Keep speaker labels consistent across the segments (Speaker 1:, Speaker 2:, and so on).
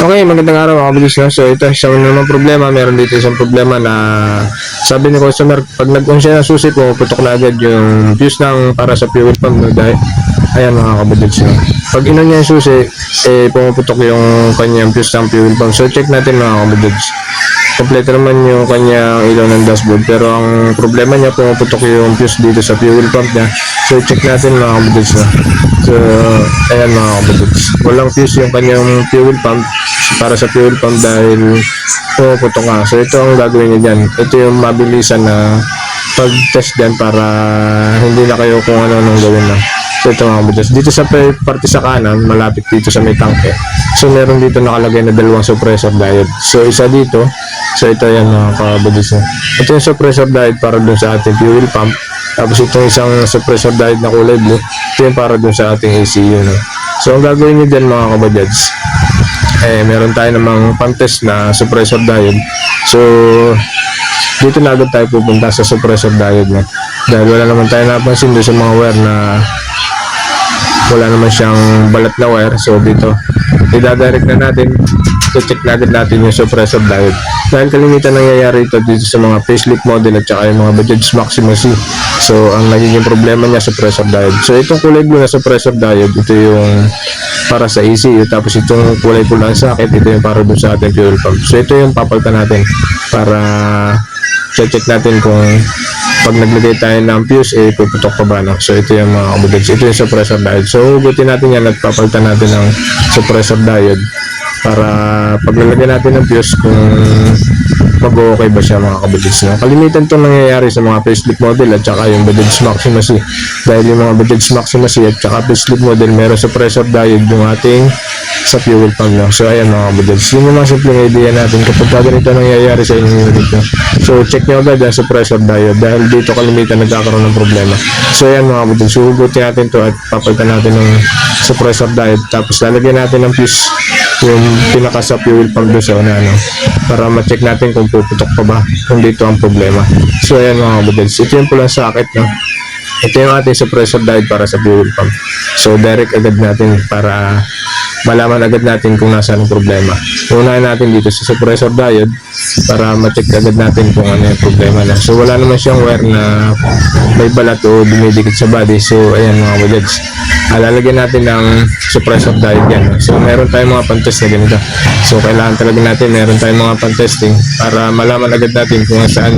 Speaker 1: Okay, magandang araw mga kabidis na. So ito isang naman problema. Meron dito isang problema na sabi ni customer, pag nag-on siya susi ko, putok na agad yung fuse ng para sa fuel pump. No? Dahil, ayan mga kabidis na. Pag inon niya yung susi, eh pumuputok yung kanyang fuse ng fuel pump. So check natin mga kabidis. Kompleto naman yung kanyang ilaw ng dashboard pero ang problema niya pumuputok yung fuse dito sa fuel pump niya. So check natin mga kabidis na. So ayan mga kabidis. Walang fuse yung kanyang fuel pump para sa fuel pump dahil pumuputok nga. So ito ang gagawin niya dyan. Ito yung mabilisan na pag-test dyan para hindi na kayo kung ano nang gawin na. So ito mga kabidis. Dito sa parte sa kanan, malapit dito sa may tangke. So meron dito nakalagay na dalawang suppressor diode. So isa dito, so ito yan mga kabidis. Ito yung suppressor diode para dun sa ating fuel pump. Tapos itong isang suppressor diode na kulay blue, ito yung para dun sa ating ECU. No? So ang gagawin nyo dyan mga kabadyads, eh meron tayo namang pang-test na suppressor diode. So dito na agad tayo pupunta sa suppressor diode na dahil wala naman tayo napansin doon sa mga wire na wala naman siyang balat na wire so dito idadirect na natin. Check na agad natin yung suppressor diode dahil kalimitan nangyayari ito dito sa mga facelift model at saka yung mga Bajaj Maxima C. So ang nagiging problema niya suppressor diode. So itong kulay blue na suppressor diode ito yung para sa ECU tapos itong kulay pula ang socket ito yung para dun sa ating fuel pump. So ito yung papalitan natin para check natin kung pag naglagay tayo ng fuse, eh, puputok pa ba, no? So, ito yung mga kabudags. Ito yung suppressor diode. So, hugutin natin yan at papalitan natin ng suppressor diode para pag nalagay natin ng fuse kung mag-okay ba siya mga kabudags. No? Kalimitan itong nangyayari sa mga facelift model at saka yung Bajaj Maxima C. Dahil yung mga Bajaj Maxima C at saka facelift model, meron suppressor diode yung ating sa fuel pump no? So ayan mga kabudags. Yun yung mga simpleng idea natin kapag ka ganito nangyayari sa inyong unit no? So check nyo agad ang suppressor diode dahil dito kalimitan nagkakaroon ng problema. So ayan mga kabudags. Suhugutin natin to at papalitan natin ng suppressor diode tapos lalagyan natin ng fuse yung pinaka sa fuel pump doon sa una no? para ma-check natin kung puputok pa ba kung dito ang problema. So ayan mga kabudags. Ito yung pulang socket no? Ito yung ating suppressor diode para sa fuel pump. So direct agad natin para malaman agad natin kung nasaan ang problema. Unahin natin dito sa suppressor diode para ma-check agad natin kung ano yung problema na. So wala naman siyang wire na may balat o dumidikit sa body. So ayan mga kabudags. Alalagyan natin ng suppressor diode yan. So meron tayong mga pantest na ganito. So kailangan talaga natin meron tayong mga pantesting para malaman agad natin kung saan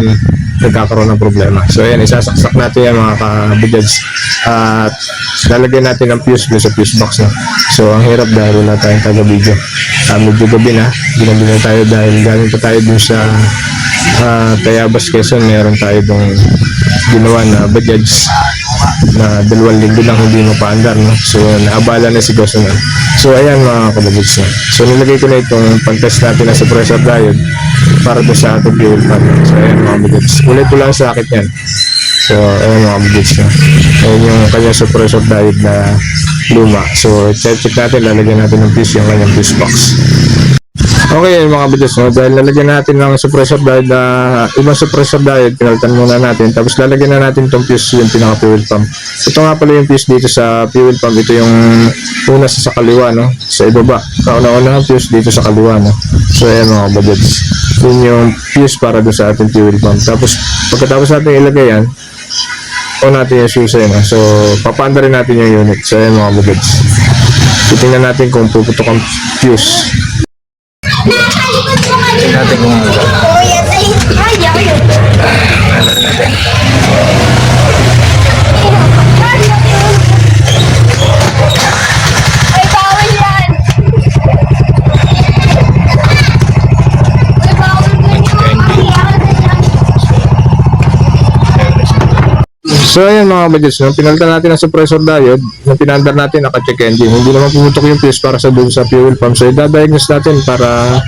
Speaker 1: nagkakaroon ng problema. So ayan, isasaksak natin yan mga kabigads. At lalagyan natin ng fuse sa fuse box. No? So ang hirap dahil wala tayong taga-video. Uh, medyo gabi na, ginabi na tayo dahil galing pa tayo dun sa uh, Tayabas Quezon. Meron tayo dong ginawa na Bajaj na dalawang linggo lang hindi mapaandar no? so naabala na si Goso na so ayan mga kababugs no? so nilagay ko na itong pang-test natin na suppressor diode para doon sa ating fuel no? so ayan mga kababugs ulit ko lang sa akin yan so ayan mga kababugs no? ayan yung kanyang suppressor diode na luma so check, natin lalagyan natin ng fuse yung kanyang fuse box Okay mga kabigas, no? dahil lalagyan natin ng suppressor diode na ibang suppressor diode, pinalitan muna natin. Tapos lalagyan na natin itong fuse yung pinaka fuel pump. Ito nga pala yung fuse dito sa fuel pump. Ito yung una sa, sa kaliwa, no? sa ibaba. Kauna-una ang fuse dito sa kaliwa. No? So ayan mga kabigas. Yun yung fuse para doon sa ating fuel pump. Tapos pagkatapos natin ilagay yan, on natin yung fuse no? So papanda rin natin yung unit. So ayan mga kabigas. Titingnan natin kung puputok ang fuse. Tingnan natin kung
Speaker 2: Kuya, dali. Ay, ay. Ay, bawal yan. Ay, bawal yan yung mga
Speaker 1: So ayan mga kabadyads, nung pinalitan natin ang suppressor diode, nung pinandar natin naka-check engine, hindi naman pumutok yung fuse para sa dun sa fuel pump. So idadiagnose natin para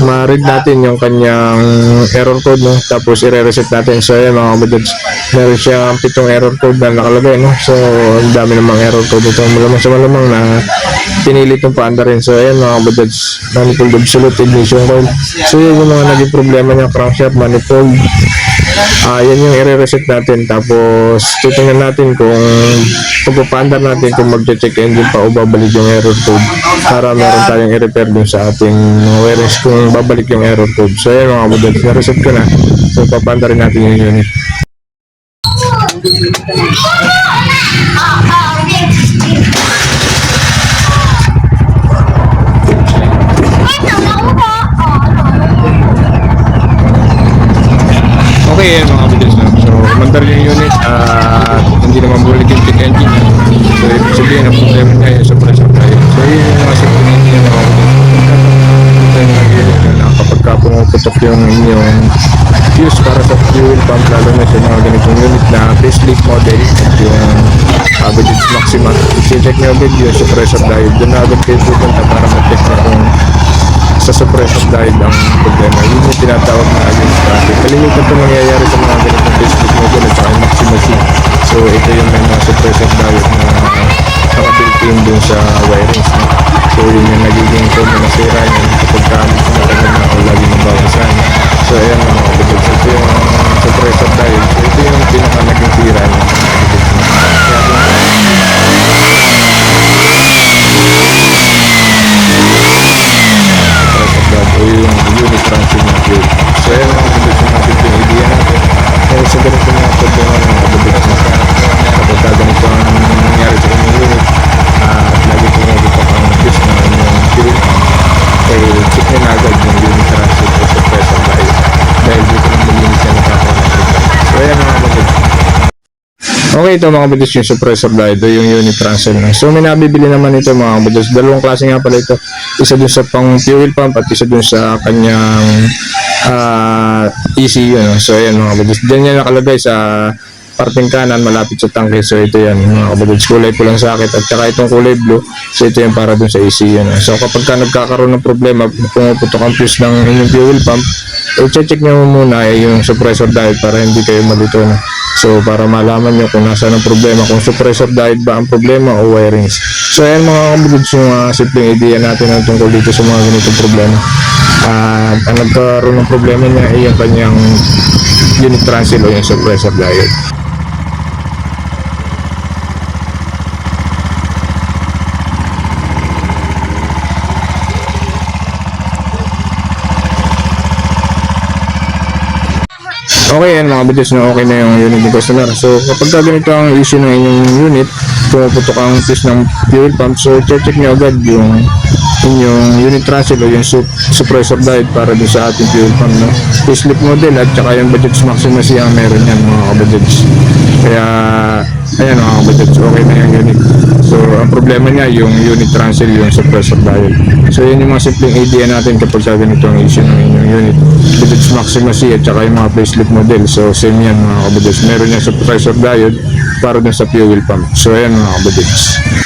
Speaker 1: ma-read natin yung kanyang error code, no? tapos i-reset natin. So ayan mga kabadyads, meron siyang pitong error code na nakalagay. No? So ang dami namang error code ito. Malamang sa malamang na pinilit yung paanda rin. So ayan mga kabadyads, manifold absolute ignition coil. So yun yung mga naging problema niya, crankshaft, manifold, Ah, yan yung i-reset natin. Tapos, titingnan natin kung pagpapaandar natin kung mag-check engine pa o babalik yung error code para meron tayong i-repair dun sa ating wirings kung babalik yung error code. So, yan mga kabudals, na-reset ko na. So, papaandarin natin yung unit. Okay, yan mga kabudals na. So, mandar yung unit at hindi naman bulik yung check engine niya. So, ibig sabihin, ang problema niya yung tayo. So, yun yung mga engine niya mga kabudals. Ito yung unit na kapag ka pumuputok yung inyong fuse para sa fuel pump, lalo na sa mga ganitong unit na facelift model at yung average maxima. I-check nyo agad yung suppressor diode. Doon na agad kayo pupunta para ma-check na kung sa suppressor diode ang problema. Yun yung tinatawag na against traffic. Kalimitan ito nangyayari sa mga ganitong facelift model at saka yung maxima C. So ito yung may mga suppressor diode na nakabuilt in dun sa wirings. No? So yun yung nagiging code na nasira yun kapag kami kumatagal na o lagi nabawasan. So ayan mga kapatid. Ito yung suppressor diode. So ito yung pinaka naging sira dun suppressor diode o yung unit transit na fuel. So ayan mga kapatid. So natin yung idea natin. Kaya sa ganito mga problema ng kapatid na kapag ka ganito ang nangyari sa inyong unit at lagi po nagito ang fuse na inyong fuel pump eh check nyo na agad yung unit transit o suppressor diode dahil dito ng malinis yan nagkakaroon ng problema. So ayan mga kapatid. Okay, ito mga kabatas yung suppressor diode o yung unit transfer na. So may nabibili naman ito mga kabatas. Dalawang klase nga pala ito. Isa dun sa pang fuel pump at isa dun sa kanyang ah, ECU. No? So ayan mga kabatas. Diyan yan nakalagay sa parting kanan malapit sa tangke. So ito yan mga kabatas. Kulay pulang sakit at saka itong kulay blue. So ito yung para dun sa ECU. No? So kapag ka nagkakaroon ng problema, pumuputok ang fuse ng inyong fuel pump, i-check nyo muna eh, yung suppressor diode para hindi kayo malito na. So, para malaman nyo kung nasa ang problema, kung suppressor diode ba ang problema o wirings. So, ayan mga kabududs yung uh, simpleng idea natin ang tungkol dito sa mga ganitong problema. At ang nagkaroon ng problema niya ay yung kanyang unit transit o yung suppressor diode. Okay yan mga bitis na okay na yung unit ni customer. So kapag ka ganito ang issue ng inyong unit, pumuputok ang fuse ng fuel pump, so check nyo agad yung inyong unit transit o yung sup- suppressor diode para dun sa ating fuel pump. No? Facelift model at saka yung budget maxima siya meron yan mga kabudgets. Kaya ayan mga kabudgets, okay na yung unit. So ang problema niya yung unit transit yung suppressor diode. So yun yung mga simpleng idea natin kapag sa ganito ang issue ng inyong unit. Budget maxima C at saka yung mga facelift model. So same yan mga kabudgets. Meron yung suppressor diode para dun sa fuel pump. So ayan mga kabudgets.